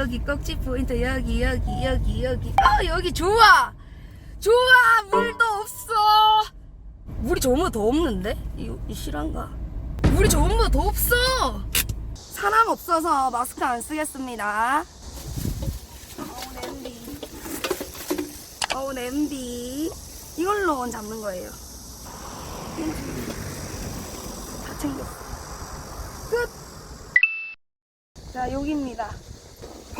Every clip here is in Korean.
여기 꼭지 포인트 여기 여기 여기 여기. 아 여기 좋아! 좋아! 물도 없어! 물이 좋으면 더 없는데? 이, 이 실한가? 물이 좋으면 더 없어! 사람 없어서 마스크 안 쓰겠습니다. 어우 냄비. 어우 냄비. 이걸로 잡는 거예요. 다 챙겼어. 끝! 자 여기입니다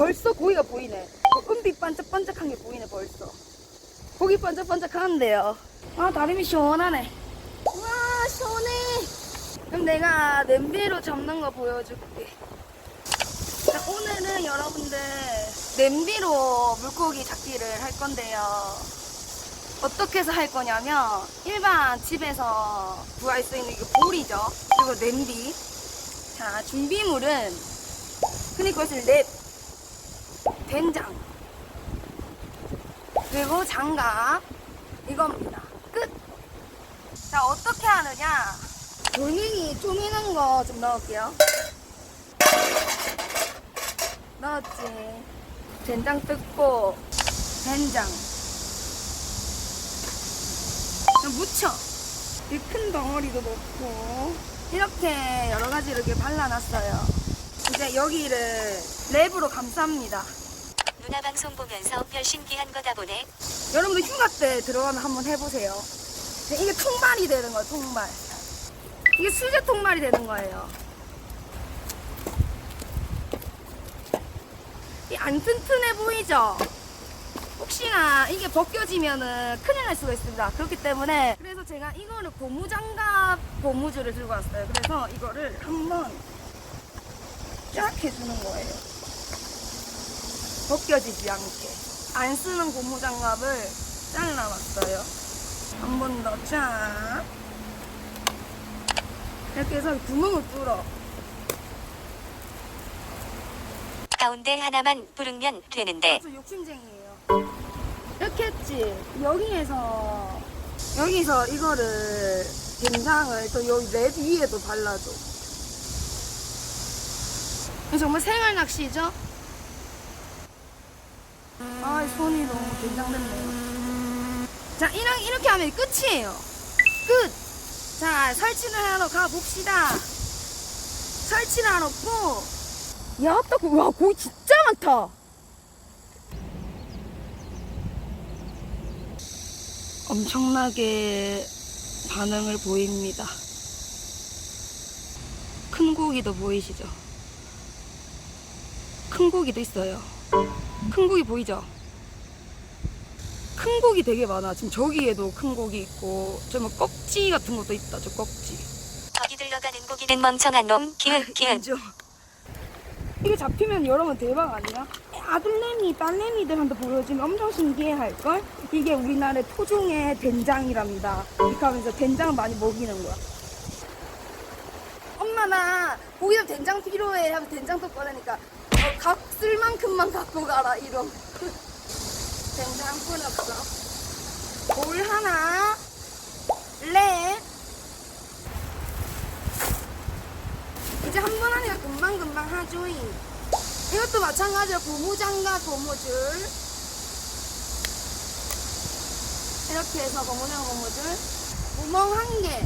벌써 고기가 보이네. 어, 은빛 반짝반짝한 게 보이네 벌써. 고기 반짝반짝하는데요. 아 다림이 시원하네. 와 시원해. 그럼 내가 냄비로 잡는 거 보여줄게. 자, 오늘은 여러분들 냄비로 물고기 잡기를 할 건데요. 어떻게 해서 할 거냐면 일반 집에서 구할 수 있는 이거 볼이죠. 그리고 냄비. 자 준비물은 흔히 그것을 랩 된장. 그리고 장갑. 이겁니다. 끝. 자 어떻게 하느냐? 돌멩이 쪼미는 거 좀 넣을게요. 넣었지? 된장 뜯고 된장. 좀 묻혀 이큰 덩어리도 넣고 이렇게 여러 가지 이렇게 발라놨어요. 이제 여기를 랩으로 감쌉니다 누나 방송 보면서 별 신기한 거다 보네. 여러분들 휴가 때 들어가면 한번 해보세요. 이게 통발이 되는 거예요, 통발. 이게 수제 통발이 되는 거예요. 이안 튼튼해 보이죠? 혹시나 이게 벗겨지면은 큰일 날 수가 있습니다. 그렇기 때문에 그래서 제가 이거를 고무장갑 고무줄을 들고 왔어요. 그래서 이거를 한번 쫙 해주는 거예요. 벗겨지지 않게. 안 쓰는 고무 장갑을 잘라왔어요. 한 번 더 쫙 이렇게 해서 구멍을 뚫어. 가운데 하나만 부르면 되는데. 아주 욕심쟁이에요. 이렇게 했지. 여기에서 여기서 이거를 된장을 또 여기 랩 위에도 발라줘. 정말 생활 낚시죠? 아 손이 너무 긴장됐네요 자 이렇게, 이렇게 하면 끝이에요 끝 자 설치를 하러 가 봅시다 설치를 하러 고 야, 딱, 와, 고기 진짜 많다. 엄청나게 반응을 보입니다. 큰 고기도 보이시죠? 큰 고기도 있어요. 큰 고기 보이죠? 큰 고기 되게 많아. 지금 저기에도 큰 고기 있고, 저 뭐 꺽지 같은 것도 있다. 저 꺽지. 거기 들러가는 고기는 멍청한 놈. 기흔. 인정. 이게 잡히면 여러분 대박 아니야? 아들내미, 딸내미들한테 보여주면 엄청 신기해할걸? 이게 우리나라의 토종의 된장이랍니다. 이렇게 하면서 된장을 많이 먹이는 거야. 엄마 나 고기랑 된장 필요해 하면 된장도 꺼내니까 어, 각 쓸 만큼만 갖고 가라 이런 된장 뿌렸어 볼 하나 랩 이제 한 번 하니까 금방금방 하죠잉. 이것도 마찬가지로 고무장갑 고무줄. 이렇게 해서 고무장 고무줄. 구멍 한 개.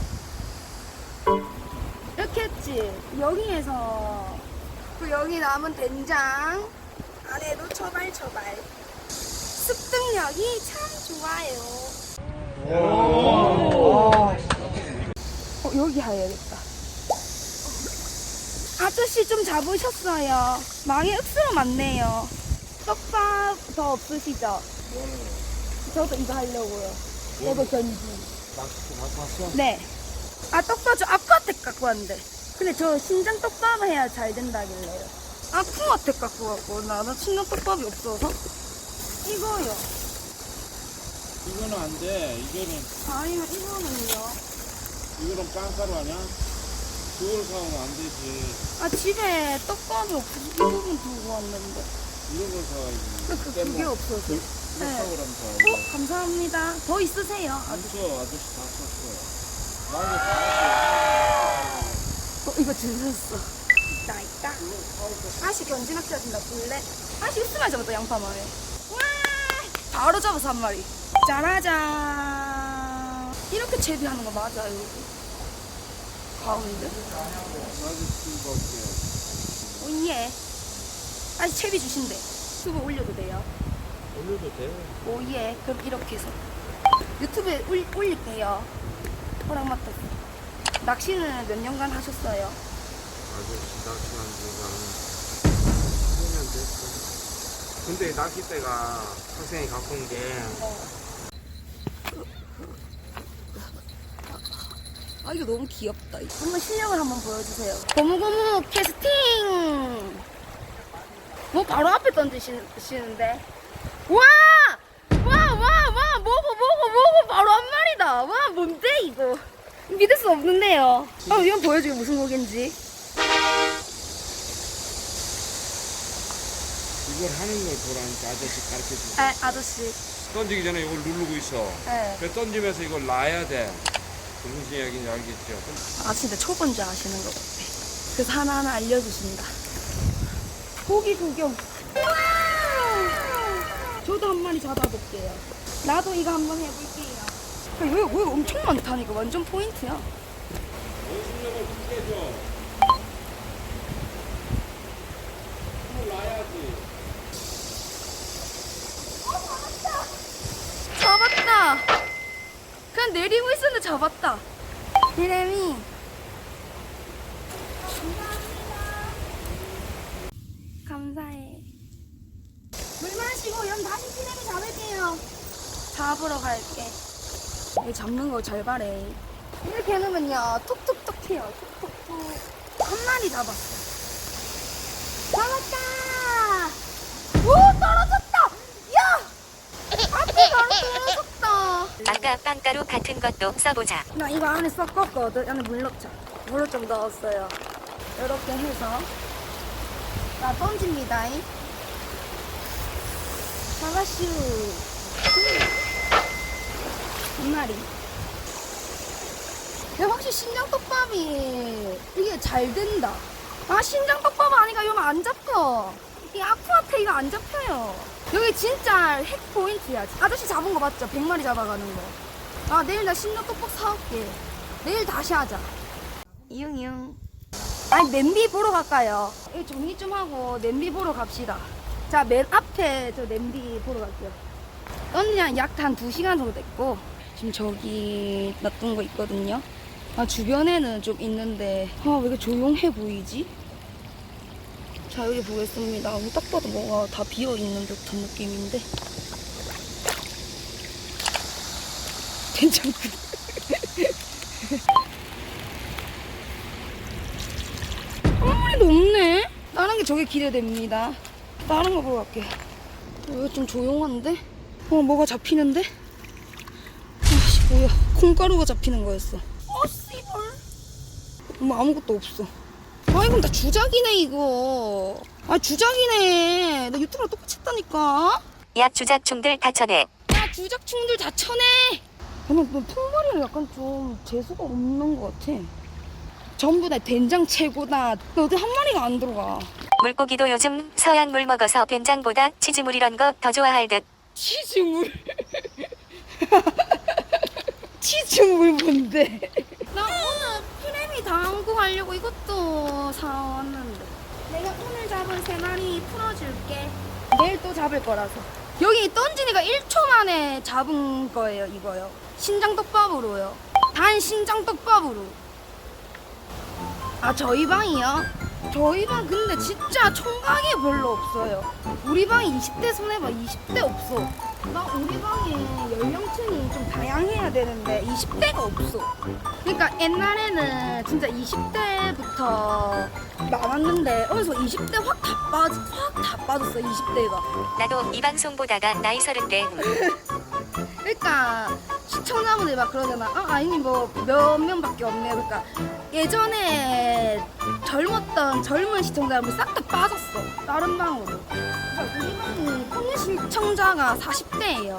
이렇게 했지. 여기에서 그 여기 남은 된장 안에도 처발처발. 습득력이 참 좋아요. 어, 여기 해야겠다. 아저씨 좀 잡으셨어요. 망에 억수로 많네요. 떡밥 더 없으시죠? 저도 이거 하려고요. 저도 왔어? 네. 아, 떡밥 저 아쿠아텍 갖고 왔는데. 근데 저 신장 떡밥 해야 잘 된다길래요. 아쿠아텍 갖고 왔고, 나는 신장 떡밥이 없어서. 이거요. 이거는 안 돼. 이거는, 아니면 이거는요. 이거는 빵가루 아니야? 그걸 사오면 안 되지. 아, 집에 떡밥이 없어서 이 부분 두고 왔는데. 이런 걸 사와야지. 그, 그, 떼먹. 그게 없어서. 그, 네. 이거 사오라면 어, 사와야지. 감사합니다. 더 있으세요? 안 써. 아저씨 다 썼어. 나한테 다 어, 이거. 썼어. 있다. 있다 아씨 견진학 시작된다 볼래? 아씨 있으면 잡았다 양파마을 와! 바로 잡아서 한 마리. 짜라잔. 이렇게 채비하는 거 맞아요 가운데. 오예 아씨 채비 주신대. 유튜브 올려도 돼요? 올려도 돼. 오예 그럼 이렇게 해서 유튜브에 올, 올릴게요. 허락 맡았어 낚시는 몇 년간 하셨어요? 아저씨 낚시한 지가 10년 됐어. 근데 낚싯대가 학생이 갖고 온 게 아 이거 너무 귀엽다. 한번 실력을 한번 보여주세요. 고무고무 캐스팅. 뭐 바로 앞에 던지시는데? 와! 와, 와, 와, 뭐고, 뭐고, 뭐고, 바로 한 마리다. 와, 뭔데, 이거? 믿을 수 없는데요. 어, 이건 보여주기 무슨 곡인지. 이걸 하는 걸 보라니까 아저씨 가르쳐 주. 아, 아저씨. 던지기 전에 이걸 누르고 있어. 네. 그 던지면서 이걸 놔야 돼. 무슨 이야기인지 알겠죠? 아, 진짜 초보인지 아시는 것 같아. 그래서 하나하나 알려주신다. 고기 구경. 와! 저도 한 마리 잡아볼게요. 나도 이거 한번 해볼게요. 야, 여기, 여기 엄청 많다니까. 완전 포인트야. 원심력을 크게 줘. 힘을 놔야지. 잡았다. 그냥 내리고 있었는데 잡았다. 이름이. 감사해. 물 마시고 연 다시 피레미 잡을게요. 잡으러 갈게. 이 잡는 거잘 봐래. 이렇게 해놓으면요 톡톡톡 해요. 톡톡톡. 한 마리 잡았어. 잡았다. 오 떨어졌다. 야. 앞에 바로 떨어졌다. 아까 빵가루 같은 것도 써보자. 나 이거 안에 섞었거든. 안에 물 넣자. 물을 좀 넣었어요. 이렇게 해서 나 던집니다. 사가슈 한 마리. 근데 확실히 신장 떡밥이 이게 잘 된다. 아 신장 떡밥 아니까 이거 안 잡혀. 이 아쿠아테 이거 안 잡혀요. 여기 진짜 핵 포인트야. 아저씨 잡은 거 맞죠? 100마리 잡아가는 거. 아 내일 나 신장 떡밥 사올게. 내일 다시 하자. 이응 이응. 아니 냄비 보러 갈까요? 이 정리 좀 하고 냄비 보러 갑시다. 자 맨 앞에 저 냄비 보러 갈게요. 언니랑 약 한 2시간 정도 됐고 지금 저기 놔둔 거 있거든요. 아 주변에는 좀 있는데 아 왜 이렇게 조용해 보이지? 자 여기 보겠습니다. 아, 딱 봐도 뭐가 다 비어 있는 듯한 느낌인데. 괜찮군. 한 마리도 없네. 다른 게 저게 기대됩니다. 다른 거 보러 갈게. 여기 좀 조용한데? 어, 뭐가 잡히는데? 뭐야. 콩가루가 잡히는 거였어. 어, 씨발. 뭐 아무것도 없어. 아, 이건 다 주작이네, 이거. 아, 주작이네. 나 유튜브랑 똑같이 했다니까. 약 주작충들 다 쳐내. 야, 주작충들 다 쳐내! 뭐 풍머리는 약간 좀 재수가 없는 것 같아. 전부 다 된장 최고다. 어디 한 마리가 안 들어가. 물고기도 요즘 서양 물 먹어서 된장보다 치즈물 이런 거 더 좋아할 듯. 치즈물. 치즈물 뭔데? 나 오늘 프레미 당구 하려고 이것도 사왔는데. 내가 오늘 잡은 세 마리 풀어줄게. 내일 또 잡을 거라서. 여기 던지니까 1초 만에 잡은 거예요, 이거요. 신장떡밥으로요. 단 신장떡밥으로. 아, 저희 방이요? 저희 방 근데 진짜 총각이 별로 없어요. 우리 방이 20대 손해봐 20대 없어. 나 우리 방에 연령층이 좀 다양해야 되는데 20대가 없어. 그러니까 옛날에는 진짜 20대부터 많았는데 어느새 20대 확 다 빠져 확다 빠졌어 20대가. 나도 이 방송 보다가 나이 서른 대. 그러니까 시청자분들이 막 그러잖아. 아, 아니 뭐 몇 명밖에 없네요. 그러니까 예전에 젊었던 젊은 시청자분 싹 다 빠졌어. 다른 방으로. 그러니까 우리 방이 평균 시청자가 40대예요.